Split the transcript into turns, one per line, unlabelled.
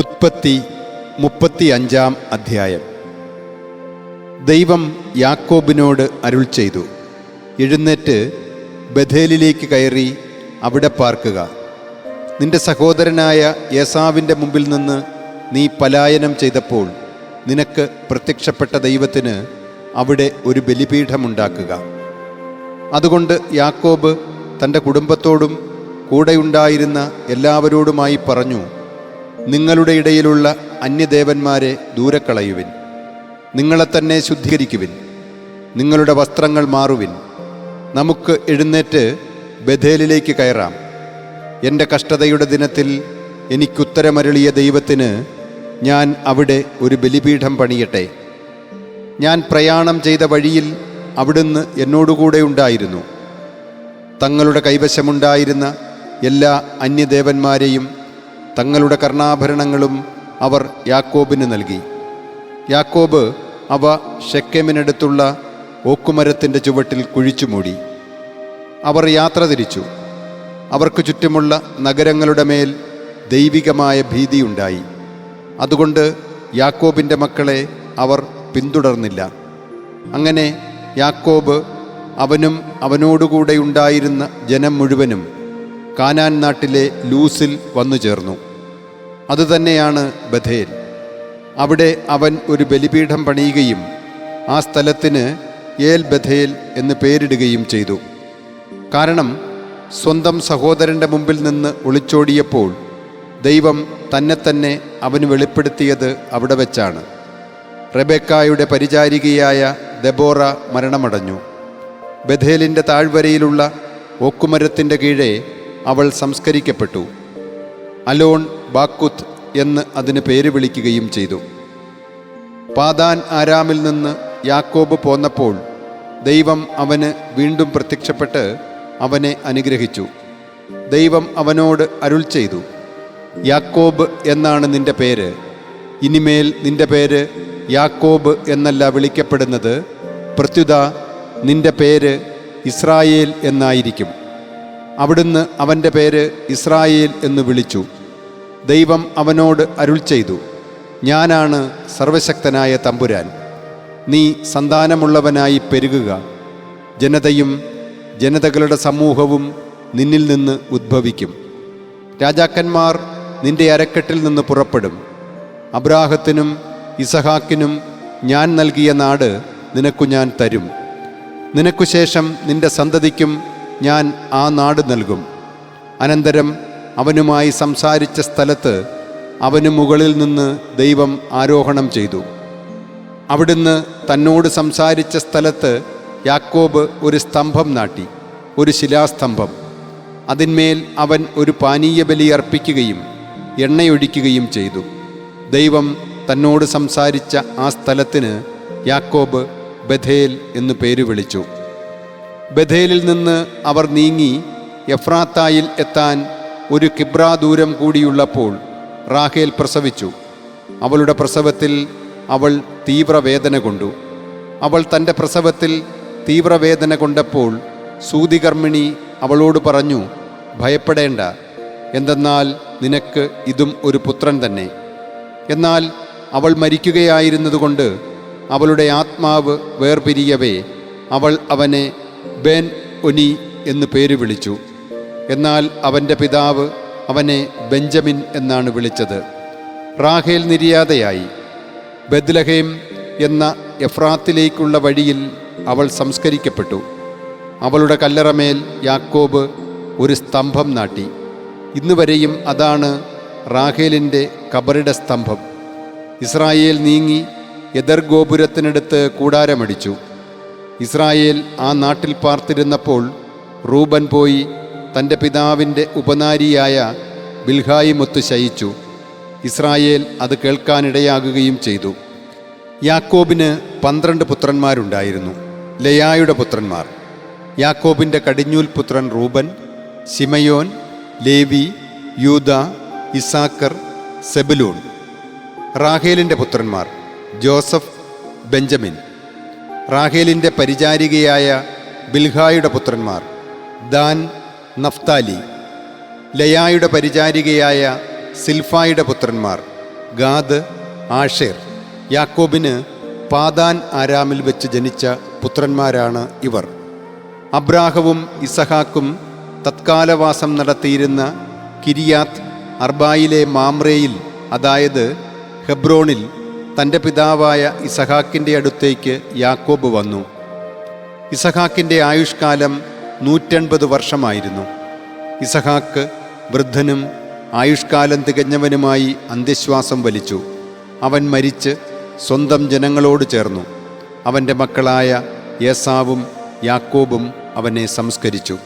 ഉത്പത്തി മുപ്പത്തി അഞ്ചാം അധ്യായം. ദൈവം യാക്കോബിനോട് അരുൾ ചെയ്തു. എഴുന്നേറ്റ് ബഥേലിലേക്ക് കയറി അവിടെ പാർക്കുക. നിന്റെ സഹോദരനായ യേസാവിന്റെ മുമ്പിൽ നിന്ന് നീ പലായനം ചെയ്തപ്പോൾ നിനക്ക് പ്രത്യക്ഷപ്പെട്ട ദൈവത്തിന് അവിടെ ഒരു ബലിപീഠമുണ്ടാക്കുക. അതുകൊണ്ട് യാക്കോബ് തന്റെ കുടുംബത്തോടും കൂടെയുണ്ടായിരുന്ന എല്ലാവരോടുമായി പറഞ്ഞു നിങ്ങളുടെ ഇടയിലുള്ള അന്യദേവന്മാരെ ദൂരക്കളയുവിൻ. നിങ്ങളെ തന്നെ ശുദ്ധീകരിക്കുവിൻ. നിങ്ങളുടെ വസ്ത്രങ്ങൾ മാറുവിൻ. നമുക്ക് എഴുന്നേറ്റ് ബഥേലിലേക്ക് കയറാം. എന്റെ കഷ്ടതയുടെ ദിനത്തിൽ എനിക്കുത്തരമരളിയ ദൈവത്തിന് ഞാൻ അവിടെ ഒരു ബലിപീഠം പണിയട്ടെ. ഞാൻ പ്രയാണം ചെയ്ത വഴിയിൽ അവിടുന്ന് എന്നോടുകൂടെ ഉണ്ടായിരുന്നു. തങ്ങളുടെ കൈവശമുണ്ടായിരുന്ന എല്ലാ അന്യദേവന്മാരെയും തങ്ങളുടെ കർണാഭരണങ്ങളും അവർ യാക്കോബിന് നൽകി. യാക്കോബ് അവ ഷെക്കെമിനടുത്തുള്ള ഓക്കുമരത്തിന്റെ ചുവട്ടിൽ കുഴിച്ചു മൂടി. അവർ യാത്ര തിരിച്ചു. അവർക്ക് ചുറ്റുമുള്ള നഗരങ്ങളുടെ മേൽ ദൈവികമായ ഭീതിയുണ്ടായി. അതുകൊണ്ട് യാക്കോബിന്റെ മക്കളെ അവർ പിന്തുടർന്നില്ല. അങ്ങനെ യാക്കോബ് അവനും അവനോടുകൂടെ ഉണ്ടായിരുന്ന ജനം മുഴുവനും കാനാൻ നാട്ടിലെ ലൂസിൽ വന്നു ചേർന്നു. അതുതന്നെയാണ് ബഥേൽ. അവിടെ അവൻ ഒരു ബലിപീഠം പണിയുകയും ആ സ്ഥലത്തിന് ഏൽ ബഥേൽ എന്ന് പേരിടുകയും ചെയ്തു. കാരണം സ്വന്തം സഹോദരന്റെ മുമ്പിൽ നിന്ന് ഒളിച്ചോടിയപ്പോൾ ദൈവം തന്നെ തന്നെ അവന് വെളിപ്പെടുത്തിയത് അവിടെ വെച്ചാണ്. റെബേക്കായുടെ പരിചാരികയായ ദബോറ മരണമടഞ്ഞു. ബഥേലിന്റെ താഴ്വരയിലുള്ള ഓക്കുമരത്തിന്റെ കീഴെ അവൾ സംസ്കരിക്കപ്പെട്ടു. അലോൺ ബാക്കുത്ത് എന്ന് അതിന് പേര് വിളിക്കുകയും ചെയ്തു. പാതാൻ ആരാമിൽ നിന്ന് യാക്കോബ് പോന്നപ്പോൾ ദൈവം അവന് വീണ്ടും പ്രത്യക്ഷപ്പെട്ട് അവനെ അനുഗ്രഹിച്ചു. ദൈവം അവനോട് അരുൾ ചെയ്തു യാക്കോബ് എന്നാണ് നിന്റെ പേര്. ഇനിമേൽ നിന്റെ പേര് യാക്കോബ് എന്നല്ല വിളിക്കപ്പെടുന്നത്. പ്രത്യുത നിന്റെ പേര് ഇസ്രായേൽ എന്നായിരിക്കും. അവിടുന്ന് അവന്റെ പേര് ഇസ്രായേൽ എന്ന് വിളിച്ചു. ദൈവം അവനോട് അരുൾ ചെയ്തു ഞാനാണ് സർവശക്തനായ തമ്പുരാൻ. നീ സന്താനമുള്ളവനായി പെരുകുക. ജനതയും ജനതകളുടെ സമൂഹവും നിന്നിൽ നിന്ന് ഉദ്ഭവിക്കും. രാജാക്കന്മാർ നിന്റെ അരക്കെട്ടിൽ നിന്ന് പുറപ്പെടും. അബ്രാഹത്തിനും ഇസഹാക്കിനും ഞാൻ നൽകിയ നാട് നിനക്കു ഞാൻ തരും. നിനക്കു ശേഷം നിന്റെ സന്തതിക്കും ഞാൻ ആ നാട് നൽകും. അനന്തരം അവനുമായി സംസാരിച്ച സ്ഥലത്ത് അവന് മുകളിൽ നിന്ന് ദൈവം ആരോഹണം ചെയ്തു. അവിടുന്ന് തന്നോട് സംസാരിച്ച സ്ഥലത്ത് യാക്കോബ് ഒരു സ്തംഭം നാട്ടി ഒരു ശിലാസ്തംഭം. അതിന്മേൽ അവൻ ഒരു പാനീയ ബലി അർപ്പിക്കുകയും എണ്ണയൊഴിക്കുകയും ചെയ്തു. ദൈവം തന്നോട് സംസാരിച്ച ആ സ്ഥലത്തിന് യാക്കോബ് ബഥേൽ എന്ന് പേര് വിളിച്ചു ബഥേലിൽ നിന്ന് അവർ നീങ്ങി എഫ്രാത്തായിൽ എത്താൻ ഒരു കിബ്രാ ദൂരം കൂടിയുള്ളപ്പോൾ റാഹേൽ പ്രസവിച്ചു. അവളുടെ പ്രസവത്തിൽ അവൾ തീവ്രവേദന കൊണ്ടു. അവൾ തന്റെ പ്രസവത്തിൽ തീവ്രവേദന കൊണ്ടപ്പോൾ സൂതികർമ്മിണി അവളോട് പറഞ്ഞു ഭയപ്പെടേണ്ട. എന്തെന്നാൽ നിനക്ക് ഇതും ഒരു പുത്രൻ തന്നെ. എന്നാൽ അവൾ മരിക്കുകയായിരുന്നതുകൊണ്ട് അവളുടെ ആത്മാവ് വേർപിരിയവേ അവൾ അവനെ ബെൻ ഒനി എന്ന് പേര് വിളിച്ചു. എന്നാൽ അവന്റെ പിതാവ് അവനെ ബെഞ്ചമിൻ എന്നാണ് വിളിച്ചത്. റാഹേൽ നിര്യാതയായി. ബദ്ലഹേം എന്ന എഫ്രാത്തിലേക്കുള്ള വഴിയിൽ അവൾ സംസ്കരിക്കപ്പെട്ടു. അവളുടെ കല്ലറമേൽ യാക്കോബ് ഒരു സ്തംഭം നാട്ടി. ഇന്നുവരെയും അതാണ് റാഹേലിന്റെ കബറിട സ്തംഭം. ഇസ്രായേൽ നീങ്ങി എതിർഗോപുരത്തിനടുത്ത് കൂടാരമടിച്ചു. ഇസ്രായേൽ ആ നാട്ടിൽ പാർത്തിരുന്നപ്പോൾ റൂബൻ പോയി തന്റെ പിതാവിന്റെ ഉപനാരിയായ ബിൽഹായിമൊത്ത് ശയിച്ചു. ഇസ്രായേൽ അത് കേൾക്കാനിടയാകുകയും ചെയ്തു. യാക്കോബിന് പന്ത്രണ്ട് പുത്രന്മാരുണ്ടായിരുന്നു. ലയായുടെ പുത്രന്മാർ. യാക്കോബിന്റെ കടിഞ്ഞൂൽ പുത്രൻ റൂബൻ ശിമയോൻ ലേവി യൂത ഇസാക്കർ സെബലൂൺ. റാഹേലിന്റെ പുത്രന്മാർ ജോസഫ് ബെഞ്ചമിൻ. റാഹേലിന്റെ പരിചാരികയായ ബിൽഹായുടെ പുത്രന്മാർ ദാൻ നഫ്താലി ലയായുടെ പരിചാരികയായ സിൽഫായുടെ പുത്രന്മാർ ഗാദ് ആഷേർ യാക്കോബിന് പാദാൻ ആരാമിൽ വെച്ച് ജനിച്ച പുത്രന്മാരാണ് ഇവർ. അബ്രാഹവും ഇസഹാക്കും തത്കാലവാസം നടത്തിയിരുന്ന കിരിയാത്ത് അർബായിലെ മാമ്രയിൽ അതായത് ഹെബ്രോണിൽ തന്റെ പിതാവായ ഇസഹാക്കിന്റെ അടുത്തേക്ക് യാക്കോബ് വന്നു. ഇസഹാക്കിന്റെ ആയുഷ്കാലം നൂറ്റൻപത് വർഷമായിരുന്നു. ഇസഹാക്ക് വൃദ്ധനും ആയുഷ്കാലം തികഞ്ഞവനുമായി അന്ത്യശ്വാസം വലിച്ചു. അവൻ മരിച്ച് സ്വന്തം ജനങ്ങളോട് ചേർന്നു. അവന്റെ മക്കളായ യേസാവും യാക്കോബും അവനെ സംസ്കരിച്ചു.